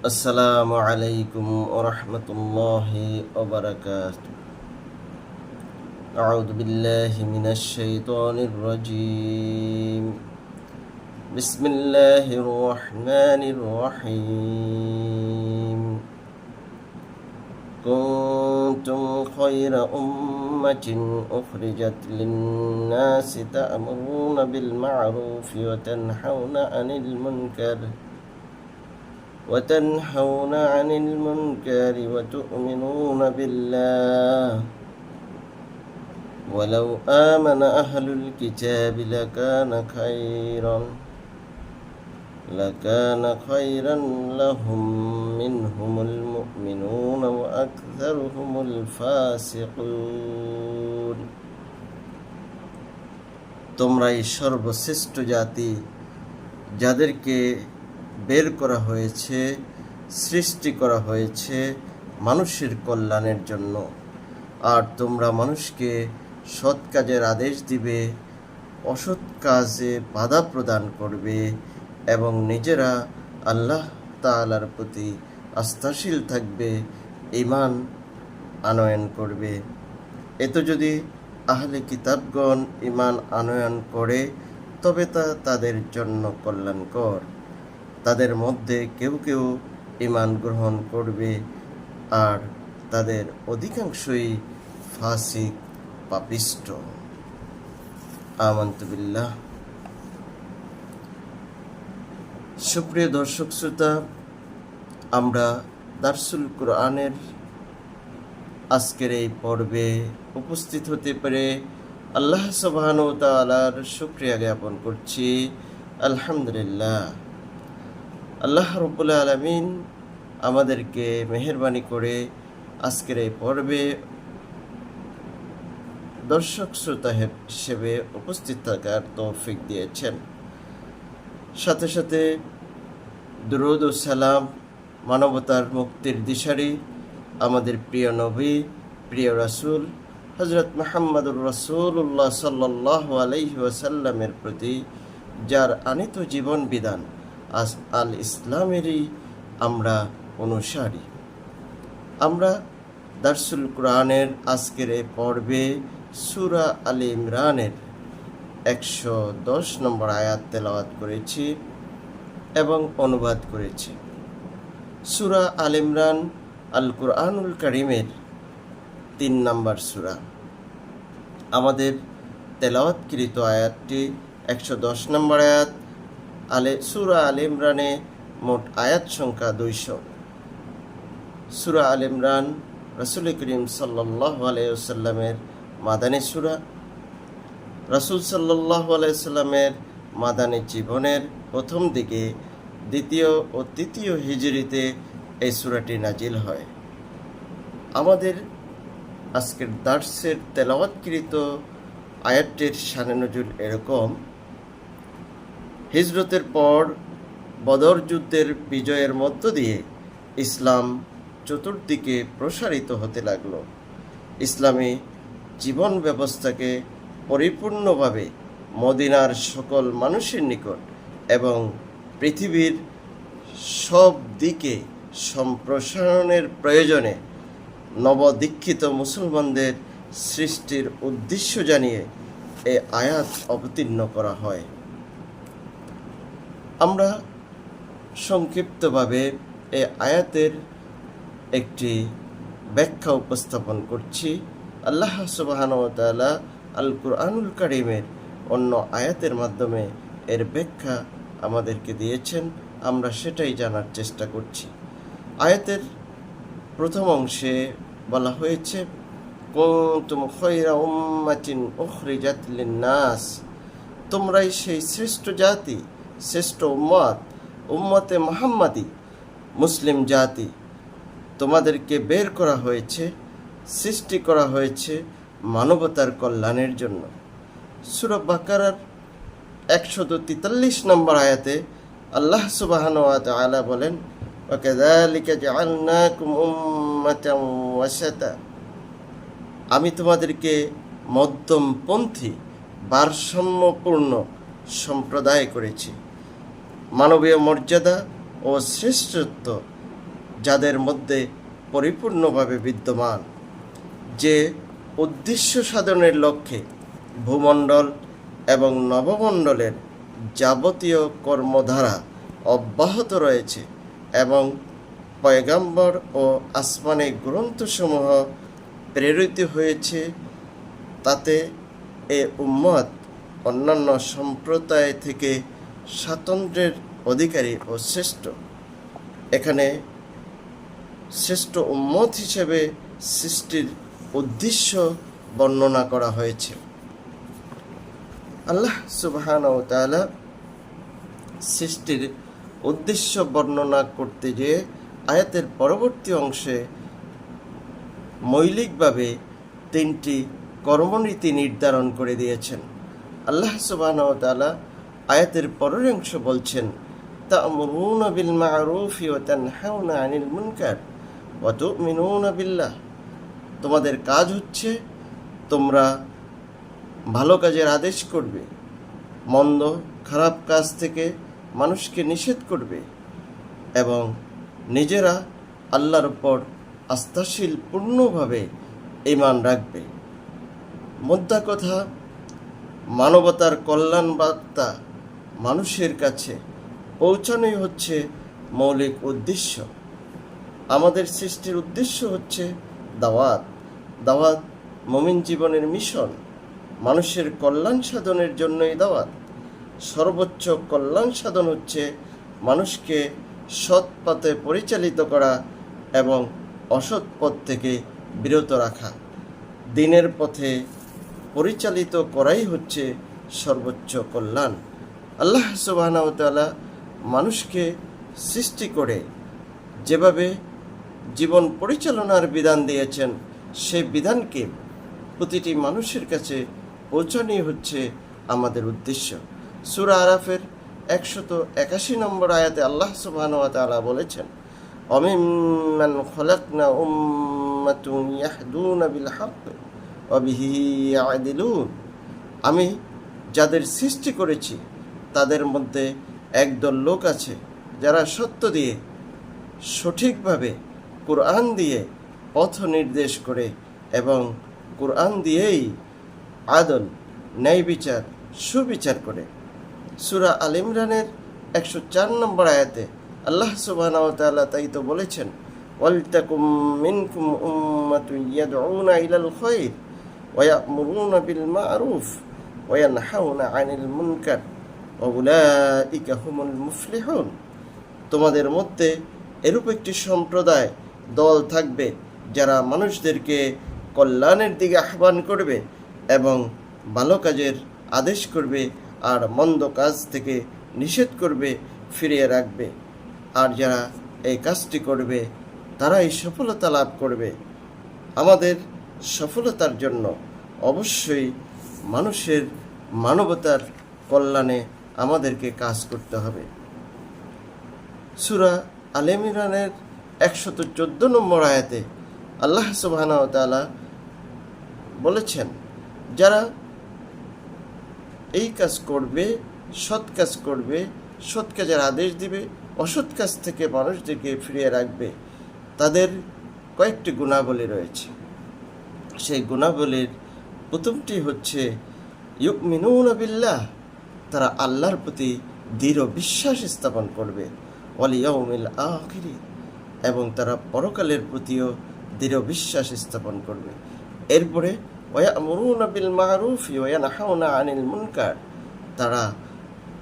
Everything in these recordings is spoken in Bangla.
السلام عليكم ورحمة الله وبركاته. أعوذ بالله من الشيطان الرجيم. بسم الله الرحمن الرحيم. كنتم خير أمة أخرجت للناس تأمرون بالمعروف وتنحون عن المنكر. وتنحون عن المنكر وتؤمنون بالله ولو آمن أهل الكتاب لكان خيرا لكان خيرا لهم منهم المؤمنون وأكثرهم الفاسقون তোমরাই সর্বশ্রেষ্ঠ জাতি যাদেরকে বের করা হয়েছে, সৃষ্টি করা হয়েছে মানুষের কল্যাণের জন্য। আর তোমরা মানুষকে সৎ কাজের আদেশ দিবে, অসৎ কাজে বাধা প্রদান করবে এবং নিজেরা আল্লাহ তাআলার প্রতি আস্থাশীল থাকবে ইমান আনয়ন করবে। এত যদি আহলে কিতাবগণ ইমান আনয়ন করে, তবে তা তাদের জন্য কল্যাণকর। তাদের মধ্যে কেউ কেউ ইমান গ্রহণ করবে আর তাদের অধিকাংশই ফাসিক, পাপিষ্ট। আমন্তবিল্লাহ সুপ্রিয় দর্শক শ্রোতা, আমরা দার্সুল কোরআনের আজকের এই পর্বে উপস্থিত হতে পেরে আল্লাহ সুবহান তালার শুক্রিয়া জ্ঞাপন করছি। আলহামদুলিল্লাহ। আল্লাহ রবুল্লা আলমিন আমাদেরকে মেহরবানি করে আজকের এই পর্বে দর্শক শ্রোতা হিসেবে উপস্থিত থাকার তৌফিক দিয়েছেন। সাথে সাথে দুরুদ ও সালাম, মানবতার মুক্তির দিশারি, আমাদের প্রিয় নবী, প্রিয় রাসুল হজরত মাহমদুর রসুল্লাহ সাল্লাহ ওয়াসাল্লামের প্রতি যার আনিত জীবন বিধান আল ইসলামেরই আমরা অনুসারী। আমরা দারসুল কোরআনের আজকের এই পর্বে সুরা আল ইমরানের একশো দশ নম্বর আয়াত তেলাওয়াত করেছি এবং অনুবাদ করেছি। সুরা আল ইমরান আল কোরআনুল করিমের তিন নম্বর সুরা। আমাদের তেলাওয়াতকৃত আয়াতটি একশো দশ নম্বর আয়াত আলে সুরা আল ইমরানে মোট আয়াত সংখ্যা দুইশো। সুরা আল ইমরান রসুল করিম সাল্লাহ মাদানী সুরা, রসুল সাল্লাহ আলাইসাল্লামের মাদানী জীবনের প্রথম দিকে দ্বিতীয় ও তৃতীয় হিজরিতে এই সুরাটি নাজিল হয়। আমাদের আজকের দার্সের তেলাওয়াতকৃত আয়াতটির সানে এরকম হিজরতের পর বদর যুদ্ধের বিজয়ের মধ্য দিয়ে ইসলাম চতুর্দিকে প্রসারিত হতে লাগল। ইসলামী জীবন ব্যবস্থাকে পরিপূর্ণভাবে মদিনার সকল মানুষের নিকট এবং পৃথিবীর সব দিকে সম্প্রসারণের প্রয়োজনে নবদীক্ষিত মুসলমানদের সৃষ্টির উদ্দেশ্য জানিয়ে এ আয়াত অবতীর্ণ করা হয়। আমরা সংক্ষিপ্তভাবে এ আয়াতের একটি ব্যাখ্যা উপস্থাপন করছি। আল্লাহ সুবাহানতালা আল কুরআনুল করিমের অন্য আয়াতের মাধ্যমে এর ব্যাখ্যা আমাদেরকে দিয়েছেন, আমরা সেটাই জানার চেষ্টা করছি। আয়াতের প্রথম অংশে বলা হয়েছে লিন-নাস তোমরাই সেই শ্রেষ্ঠ জাতি শ্রেষ্ঠ উম্মত, উম্মতে মোহাম্মদী, মুসলিম জাতি। তোমাদেরকে বের করা হয়েছে, সৃষ্টি করা হয়েছে মানবতার কল্যাণের জন্য। সুরব বাকারার একশো তেতাল্লিশ নম্বর আয়াতে আল্লাহ সুবাহন আলা বলেন আমি তোমাদেরকে মধ্যমপন্থী, ভারসাম্যপূর্ণ সম্প্রদায় করেছি। মানবীয় মর্যাদা ও শ্রেষ্ঠত্ব যাদের মধ্যে পরিপূর্ণভাবে বিদ্যমান। যে উদ্দেশ্য সাধনের লক্ষ্যে ভূমণ্ডল এবং নবমণ্ডলের যাবতীয় কর্মধারা অব্যাহত রয়েছে এবং পয়গাম্বর ও আসমানে গ্রন্থসমূহ প্রেরিত হয়েছে, তাতে এ উম্মত অন্যান্য সম্প্রদায় থেকে স্বাতন্ত্র্যের অধিকারী ও শ্রেষ্ঠ। এখানে শ্রেষ্ঠ উম্মত হিসেবে সৃষ্টির উদ্দেশ্য বর্ণনা করা হয়েছে। আল্লাহ সুবহান ও তাআলা সৃষ্টির উদ্দেশ্য বর্ণনা করতে গিয়ে আয়াতের পরবর্তী অংশে মৌলিকভাবে তিনটি কর্মনীতি নির্ধারণ করে দিয়েছেন। আল্লাহ সুবহান ও তাআলা আয়াতের পরের অংশ বলছেন, তা'মুরুনা বিল মা'রুফি ওয়া তানহাউনা আনিল মুনকার ওয়া তু'মিনুনা বিল্লাহ। তোমাদের কাজ হচ্ছে তোমরা ভালো কাজের আদেশ করবে, মন্দ, খারাপ কাজ থেকে মানুষকে নিষেধ করবে এবং নিজেরা আল্লাহর উপর আস্থাশীল পূর্ণভাবে ইমান রাখবে। মোদ্দা কথা, মানবতার কল্যাণ বার্তা মানুষের কাছে পৌঁছানোই হচ্ছে মৌলিক উদ্দেশ্য। আমাদের সৃষ্টির উদ্দেশ্য হচ্ছে দাওয়াত। দাওয়াত মমিন জীবনের মিশন। মানুষের কল্যাণ সাধনের জন্যই দাওয়াত। সর্বোচ্চ কল্যাণ সাধন হচ্ছে মানুষকে সৎ পথে পরিচালিত করা এবং অসৎ পথ থেকে বিরত রাখা। দিনের পথে পরিচালিত করাই হচ্ছে সর্বোচ্চ কল্যাণ। আল্লাহ সুবাহতালা মানুষকে সৃষ্টি করে যেভাবে জীবন পরিচালনার বিধান দিয়েছেন সেই বিধানকে প্রতিটি মানুষের কাছে পৌঁছানোই হচ্ছে আমাদের উদ্দেশ্য। সুরা আরাফের একশত একাশি নম্বর আয়াতে আল্লাহ সুবহান ওয়া বলেছেন অমিম্মান খলাকনা ইয়াদিলুন। আমি যাদের সৃষ্টি করেছি তাদের মধ্যে একদল লোক আছে যারা সত্য দিয়ে, সঠিকভাবে কোরআন দিয়ে পথ নির্দেশ করে এবং কোরআন দিয়েই আদল, ন্যায় বিচার, সুবিচার করে। সুরা আল ইমরানের একশো চার নম্বর আয়াতে আল্লাহ তাআলা তাই তো বলেছেন ওয়ালতাকুম ওয়া ইয়া'মুরুনা বিল মা'রুফ ওয়া ইয়ানহাউনা আনিল মুনকার। মুফলিহুন। তোমাদের মধ্যে এরূপ একটি সম্প্রদায় দল থাকবে যারা মানুষদেরকে কল্যাণের দিকে আহ্বান করবে এবং ভালো কাজের আদেশ করবে আর মন্দ কাজ থেকে নিষেধ করবে, ফিরিয়ে রাখবে। আর যারা এই কাজটি করবে, তারাই সফলতা লাভ করবে। আমাদের সফলতার জন্য অবশ্যই মানুষের মানবতার কল্যাণে আমাদেরকে কাজ করতে হবে। সুরা আলেম ইরানের একশত চোদ্দ নম্বর আয়াতে আল্লাহ সুবাহানা তালা বলেছেন, যারা এই কাজ করবে, সৎ কাজ করবে, সৎ কাজের আদেশ দিবে, অসৎ কাজ থেকে মানুষদেরকে ফিরিয়ে রাখবে, তাদের কয়েকটি গুণাবলী রয়েছে। সেই গুণাবলীর প্রথমটি হচ্ছে ইউক মিনুন বিল্লাহ তারা আল্লাহর প্রতি দৃঢ় বিশ্বাস স্থাপন করবে। ওয়ালিয়াউমিল আখিরি। এবং তারা পরকালের প্রতিও দৃঢ় বিশ্বাস স্থাপন করবে। এরপরে ওয়ামরুনা বিল মারুফ ওয়ানহাউনা আনিল মুনকার। তারা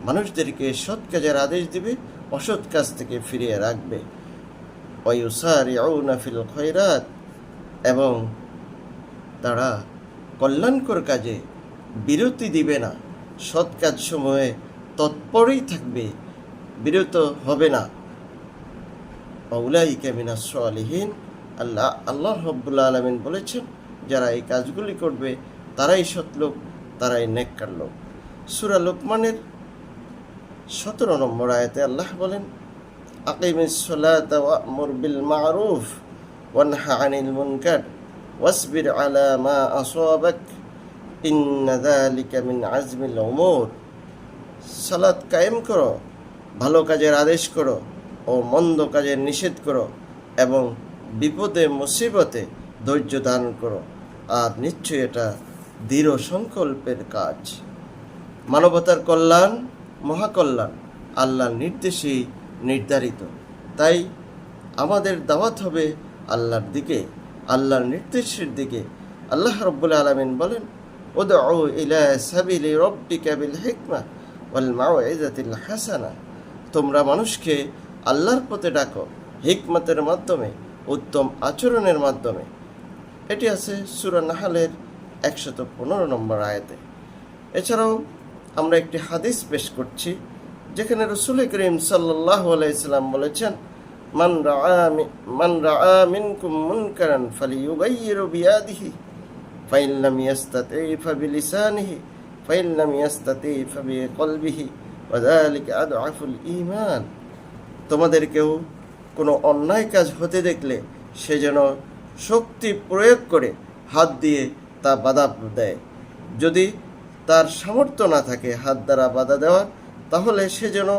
মানুষদেরকে সৎ কাজের আদেশ দিবে, অসৎ কাজ থেকে ফিরিয়ে রাখবে। ওয়ুসারিউনা ফিল খয়রাত এবং তারা কল্যাণকর কাজে বিরতি দিবে না। সৎ কাজ সময়ে তৎপরই থাকবে, বিরত হবে না। অউলাই কেমিনা সালিহীন, আল্লাহ আল্লাহ রব্বুল্লা আলমিন বলেছেন, যারা এই কাজগুলি করবে, তারাই সৎলোক তারাই নেককার লোক। সুরা লোকমানের সতেরো নম্বর আয়াতে আল্লাহ বলেন, আকিমিস সালাত ওয়া'মুর বিল মা'রুফ ওয়ানহা আনিল মুনকার, ওয়াসবির আলা মা আসাবাক। ইন্না যালিকা মিন আজমিল উমুর। সালাত কায়েম করো, ভালো কাজের আদেশ করো ও মন্দ কাজের নিষেধ করো এবং বিপদে, মুসিবতে ধৈর্য ধারণ করো। আর নিশ্চয়ই এটা দৃঢ় সংকল্পের কাজ। মানবতার কল্যাণ, মহাকল্যাণ আল্লাহর নির্দেশেই নির্ধারিত। তাই আমাদের দাওয়াত হবে আল্লাহর দিকে, আল্লাহর নির্দেশের দিকে। আল্লাহ রব্বুল আলমিন বলেন সাবিলি রব্বিকা বিল হিকমা ওয়াল মাউইজাতিল হাসানা। তোমরা মানুষকে আল্লাহর পথে ডাকো, হিকমতের মাধ্যমে, উত্তম আচরণের মাধ্যমে। এটি আছে সূরা নাহালের একশত পনেরো নম্বর আয়াতে। এছাড়াও আমরা একটি হাদিস পেশ করছি, যেখানে রসুল করিম সাল্লাহ আলাইসাল্লাম বলেছেন, মান মি- মান রাআ মিনকুম মুনকারান ফালিয়ুগাইয়িরু বিয়াদিহি। লাম ইয়াস্তাতি ফাবিলিসানিহি ফাইন লাম ইয়াস্তাতি ফাবিকলবিহি ওয়া যালিকা আদআফুল ঈমান তোমাদের কেউ কোনো অন্যায় কাজ হতে দেখলে সে যেন শক্তি প্রয়োগ করে হাত দিয়ে তা বাধা দেয়। যদি তার সামর্থ্য না থাকে হাত দ্বারা বাধা দেওয়ার তাহলে সে যেন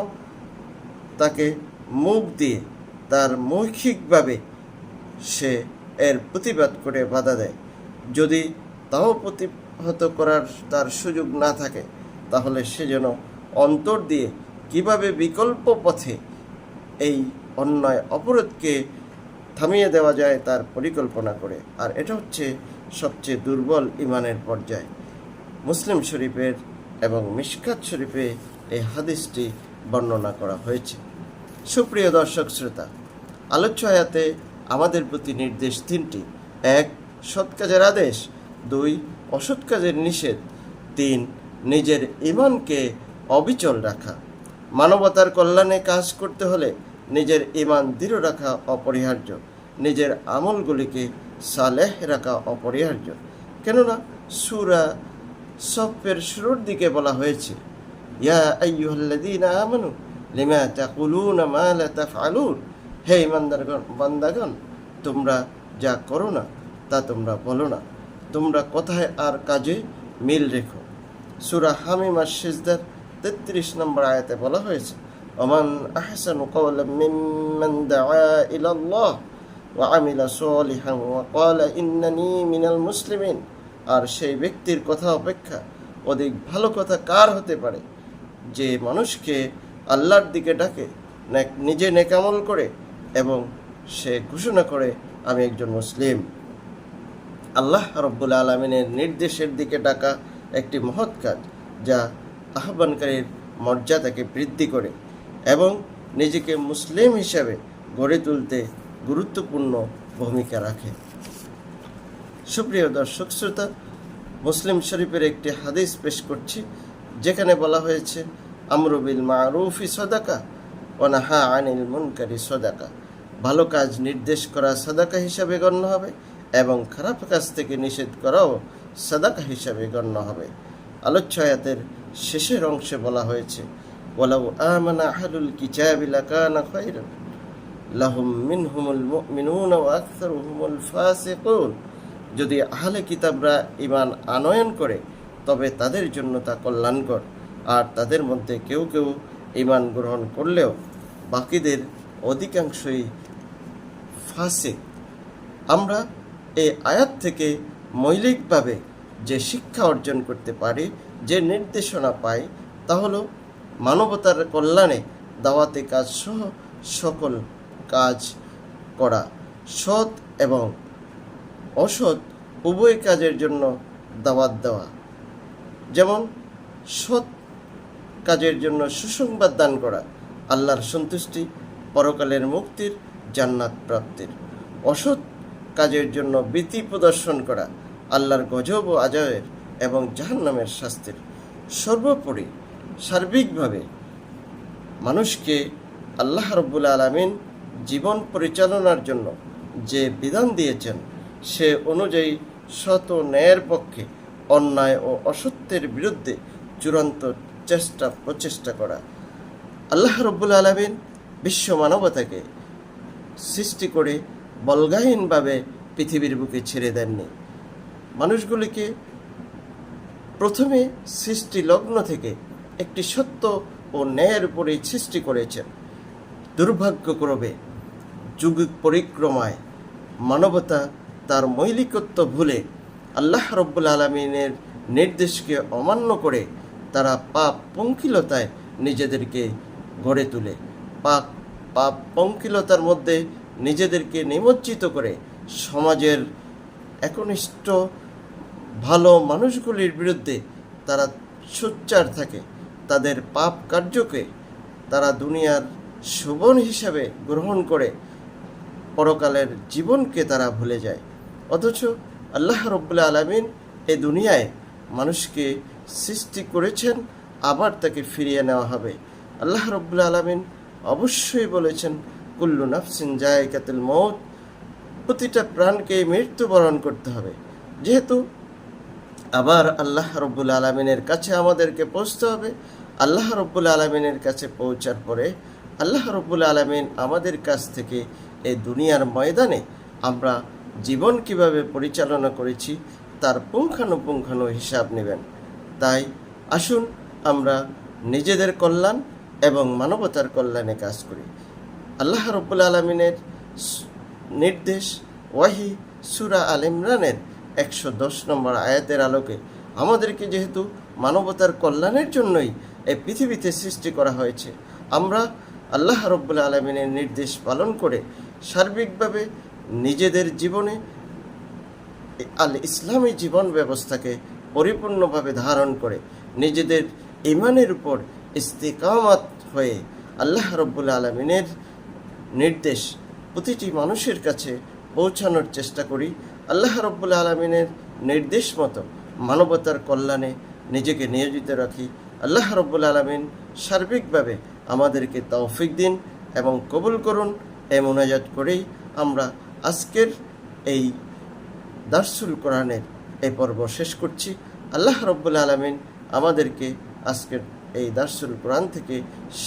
তাকে মুখ দিয়ে তার মৌখিকভাবে সে এর প্রতিবাদ করে বাধা দেয়। যদি তাও প্রতিহত করার তার সুযোগ না থাকে, তাহলে সে যেন অন্তর দিয়ে কীভাবে বিকল্প পথে এই অন্যায় অপরাধকে থামিয়ে দেওয়া যায় তার পরিকল্পনা করে। আর এটা হচ্ছে সবচেয়ে দুর্বল ইমানের পর্যায়। মুসলিম শরীফের এবং মিশকাত শরীফে এই হাদিসটি বর্ণনা করা হয়েছে। সুপ্রিয় দর্শক, শ্রোতা, আলোচ্য আয়াতে আমাদের প্রতি নির্দেশ তিনটি। এক সৎ কাজের আদেশ। দুই, অসৎ কাজের নিষেধ। তিন, নিজের ইমানকে অবিচল রাখা। মানবতার কল্যাণে কাজ করতে হলে নিজের ইমান দৃঢ় রাখা অপরিহার্য। নিজের আমলগুলিকে সালেহ রাখা অপরিহার্য। কেননা, সুরা সফের শুরুর দিকে বলা হয়েছে, ইয়া আমানু হে ইমানদারগণ বান্দাগণ, তোমরা যা করো না তা তোমরা বলো না। তোমরা কথায় আর কাজে মিল রেখো। সুরা হামিম আর সিজদার তেত্রিশ নম্বর আয়াতে বলা হয়েছে, ওমান আহসানু কওলাম মিম্মান দাআ ইলাল্লাহ ওয়া আমিলা সালিহান ওয়া ক্বালা ইন্নানি মিনাল মুসলিমিন। আর সেই ব্যক্তির কথা অপেক্ষা অধিক ভালো কথা কার হতে পারে? যে মানুষকে আল্লাহর দিকে ডাকে নিজে নেকামল করে এবং সে ঘোষণা করে, আমি একজন মুসলিম। আল্লাহ রব্বুল আলমিনের নির্দেশের দিকে ডাকা একটি মহৎ কাজ, যা আহ্বানকারীর মর্যাদাকে বৃদ্ধি করে এবং নিজেকে মুসলিম হিসাবে গড়ে তুলতে গুরুত্বপূর্ণ ভূমিকা রাখে। সুপ্রিয় দর্শক শ্রোতা, মুসলিম শরীফের একটি হাদিস পেশ করছি, যেখানে বলা হয়েছে আমরুবিল মারুফি সদাকা অনাহা আনিল মুনকারি সদাকা। ভালো কাজ নির্দেশ করা সদাকা হিসাবে গণ্য হবে এবং খারাপ কাজ থেকে নিষেধ করাও সাদাকা হিসাবে গণ্য হবে। আলোচ্য আয়াতের শেষের অংশে বলা হয়েছে, ওয়ালাউ আমানা আহলুল কিতাবি লাকানা খায়রান, লাহুম মিনহুমুল মুমিনুনা ওয়া আকসারুহুমুল ফাসিকুন। যদি আহলে কিতাবরা ইমান আনয়ন করে, তবে তাদের জন্য তা কল্যাণকর। আর তাদের মধ্যে কেউ কেউ ইমান গ্রহণ করলেও বাকিদের অধিকাংশই ফাসিক। আমরা এই আয়াত থেকে মৌলিকভাবে যে শিক্ষা অর্জন করতে পারি, যে নির্দেশনা পাই তা হলো মানবতার কল্যাণে দাওয়াতে কাজ সহ সকল কাজ করা। সৎ এবং অসৎ উভয় কাজের জন্য দাওয়াত দেওয়া। যেমন, সৎ কাজের জন্য সুসংবাদ দান করা, আল্লাহর সন্তুষ্টি, পরকালের মুক্তির, জান্নাত প্রাপ্তির। অসৎ কাজের জন্য ভীতি প্রদর্শন করা আল্লাহর গজব ও আজয়ের এবং জাহান্নামের শাস্তির। সর্বোপরি সার্বিকভাবে মানুষকে আল্লাহ রব্বুল আলমিন জীবন পরিচালনার জন্য যে বিধান দিয়েছেন, সে অনুযায়ী শত ন্যায়ের পক্ষে অন্যায় ও অসত্যের বিরুদ্ধে চূড়ান্ত চেষ্টা, প্রচেষ্টা করা। আল্লাহ রব্বুল আলমিন বিশ্ব মানবতাকে সৃষ্টি করে বলগাহীনভাবে পৃথিবীর বুকে ছেড়ে দেননি। মানুষগুলিকে প্রথমে সৃষ্টি লগ্ন থেকে একটি সত্য ও ন্যায়ের উপরে সৃষ্টি করেছেন। দুর্ভাগ্যক্রমে যুগ পরিক্রমায় মানবতা তার মৌলিকত্ব ভুলে আল্লাহ রব্বুল আলমিনের নির্দেশকে অমান্য করে তারা পাপ পঙ্কিলতায় নিজেদেরকে গড়ে তোলে। পাপ পাপ পঙ্কিলতার মধ্যে নিজেদেরকে নিমজ্জিত করে সমাজের একনিষ্ঠ, ভালো মানুষগুলির বিরুদ্ধে তারা সোচ্চার থাকে। তাদের পাপ কার্যকে তারা দুনিয়ার শোভন হিসাবে গ্রহণ করে। পরকালের জীবনকে তারা ভুলে যায়। অথচ আল্লাহ রব্বুল্লা আলমিন এ দুনিয়ায় মানুষকে সৃষ্টি করেছেন, আবার তাকে ফিরিয়ে নেওয়া হবে। আল্লাহ রব্বুল্লা আলমিন অবশ্যই বলেছেন কুল্লু নাফসিন জায়কাতুল মৌত প্রতিটা প্রাণকে মৃত্যুবরণ করতে হবে। যেহেতু আবার আল্লাহ রব্বুল আলমিনের কাছে আমাদেরকে পৌঁছতে হবে, আল্লাহ রব্বুল আলমিনের কাছে পৌঁছার পরে আল্লাহ রব্বুল আলমিন আমাদের কাছ থেকে এই দুনিয়ার ময়দানে আমরা জীবন কীভাবে পরিচালনা করেছি, তার পুঙ্খানুপুঙ্খানু হিসাব নেবেন। তাই আসুন আমরা নিজেদের কল্যাণ এবং মানবতার কল্যাণে কাজ করি। আল্লাহ রব্বুল আলমিনের নির্দেশ, ওয়াহি সুরা আল ইমরানের একশো দশ নম্বর আয়াতের আলোকে আমাদেরকে যেহেতু মানবতার কল্যাণের জন্যই এই পৃথিবীতে সৃষ্টি করা হয়েছে, আমরা আল্লাহ রব্বুল আলমিনের নির্দেশ পালন করে সার্বিকভাবে নিজেদের জীবনে আল ইসলামী জীবন ব্যবস্থাকে পরিপূর্ণভাবে ধারণ করে নিজেদের ইমানের উপর ইস্তেকামাত হয়ে আল্লাহ রব্বুল আলমিনের নির্দেশ প্রতিটি মানুষের কাছে পৌঁছানোর চেষ্টা করি। আল্লাহ রব্বুল আলমিনের নির্দেশ মতো মানবতার কল্যাণে নিজেকে নিয়োজিত রাখি। আল্লাহ রব্বুল আলমিন সার্বিকভাবে আমাদেরকে তৌফিক দিন এবং কবুল করুন। এই মোনাজাত করেই আমরা আজকের এই দার্সুল কোরআনের এই পর্ব শেষ করছি। আল্লাহ রব্বুল আলমিন আমাদেরকে আজকের এই দার্সুল কোরআন থেকে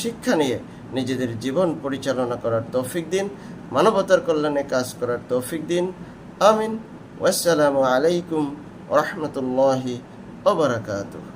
শিক্ষা নিয়ে নিজেদের জীবন পরিচালনা করার তৌফিক দিন, মানবতার কল্যাণে কাজ করার তৌফিক দিন। আমিন। ওয়াসালামু আলাইকুম রহমতুল্লাহি ওবরাকাতুহ